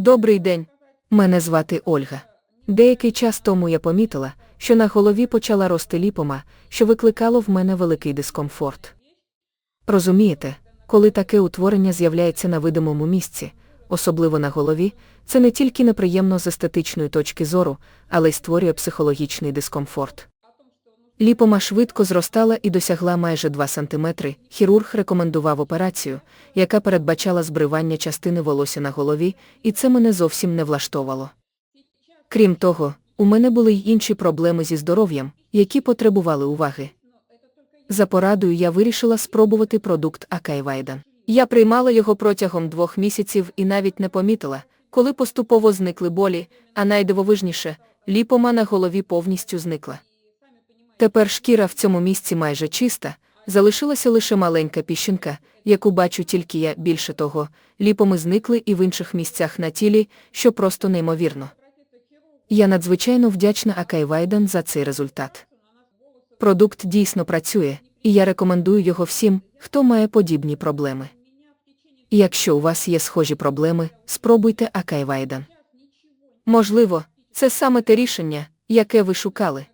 Добрий день. Мене звати Ольга. Деякий час тому я помітила, що на голові почала рости ліпома, що викликало в мене великий дискомфорт. Розумієте, коли таке утворення з'являється на видимому місці, особливо на голові, це не тільки неприємно з естетичної точки зору, але й створює психологічний дискомфорт. Ліпома швидко зростала і досягла майже 2 см. Хірург рекомендував операцію, яка передбачала збривання частини волосся на голові, і це мене зовсім не влаштовало. Крім того, у мене були й інші проблеми зі здоров'ям, які потребували уваги. За порадою я вирішила спробувати продукт Акайвайдан. Я приймала його протягом двох місяців і навіть не помітила, коли поступово зникли болі, а найдивовижніше, ліпома на голові повністю зникла. Тепер шкіра в цьому місці майже чиста, залишилася лише маленька піщинка, яку бачу тільки я, більше того, ліпоми зникли і в інших місцях на тілі, що просто неймовірно. Я надзвичайно вдячна Акайвайдан за цей результат. Продукт дійсно працює, і я рекомендую його всім, хто має подібні проблеми. Якщо у вас є схожі проблеми, спробуйте Акайвайдан. Можливо, це саме те рішення, яке ви шукали.